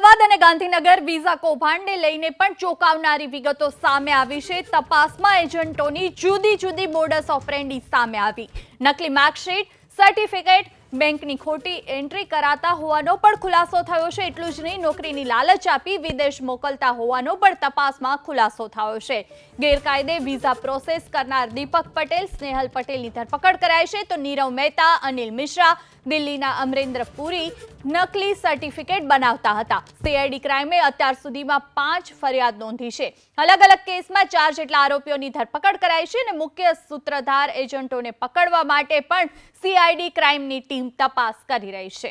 અમદાવાદ અને ગાંધીનગર વિઝા કૌભાંડને લઈને પણ ચોંકાવનારી વિગતો સામે આવી છે. તપાસમાં એજન્ટોની જુદી જુદી બોર્ડર્સ ઓપરેન્ડી સામે આવી. નકલી માર્કશીટ સર્ટિફિકેટ બેંકની ખોટી એન્ટ્રી કરાતા હોવાનો પણ ખુલાસો થયો છે. એટલું જ નહીં, નોકરીની લાલચ આપી વિદેશ મોકલતા હોવાનો પણ તપાસમાં ખુલાસો થયો છે. ગેરકાયદે વિઝા પ્રોસેસ કરનાર દીપક પટેલ, સ્નેહલ પટેલની ધરપકડ કરાઈ છે. તો નીરવ મહેતા, અનિલ મિશ્રા, દિલ્હીના અમરેન્દ્ર પુરી નકલી સર્ટિફિકેટ બનાવતા હતા. સીઆઈડી ક્રાઇમે અત્યાર સુધીમાં પાંચ ફરિયાદ નોંધી છે. અલગ અલગ કેસમાં ચાર જેટલા આરોપીઓની ધરપકડ કરાઈ છે અને મુખ્ય સૂત્રધાર એજન્ટોને પકડવા માટે પણ સીઆઈડી ક્રાઇમની ટીમ તપાસ કરી રહી છે.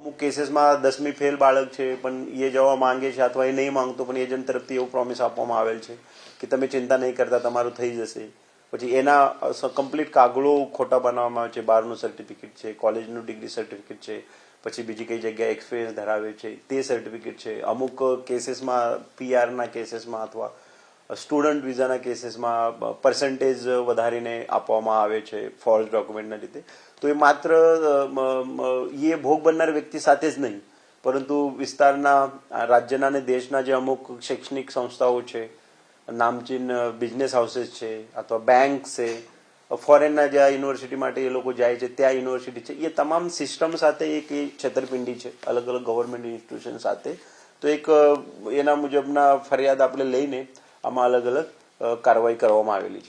અમુક કેસીસમાં દસમી ફેલ બાળક છે, પણ એ જવા માંગે છે અથવા એ નહીં માંગતો, પણ એજન્ટ તરફથી એવું પ્રોમિસ આપવામાં આવેલ છે કે તમે ચિંતા નહીં કરતા, તમારું થઈ જશે. પછી એના કમ્પ્લીટ કાગળો ખોટા બનાવવામાં આવે છે. બારનું સર્ટિફિકેટ છે કોલેજનું ડિગ્રી સર્ટિફિકેટ છે, પછી બીજી કઈ જગ્યાએ એક્સપિરિયન્સ ધરાવે છે, તે સર્ટિફિકેટ છે. અમુક કેસીસમાં પીઆરના કેસીસમાં અથવા સ્ટુડન્ટ વિઝાના કેસીસમાં પર્સન્ટેજ વધારીને આપવામાં આવે છે ફોલ્સ ડોક્યુમેન્ટના લીધે તો એ માત્ર એ ભોગ બનનાર વ્યક્તિ સાથે જ નહીં. પરંતુ વિસ્તારના, રાજ્યના અને દેશના જે અમુક શૈક્ષણિક સંસ્થાઓ છે નામચીન બિઝનેસ હાઉસીસ છે, અથવા બેંક છે ફોરેનના જ્યાં યુનિવર્સિટી માટે એ લોકો જાય છે, ત્યાં યુનિવર્સિટી છે, એ તમામ સિસ્ટમ સાથે એક એ છેતરપિંડી છે, અલગ અલગ ગવર્મેન્ટ ઇન્સ્ટિટ્યુશન સાથે. તો એક, એના મુજબના ફરિયાદ આપણે લઈને આમાં અલગ અલગ કાર્યવાહી કરવામાં આવેલી છે.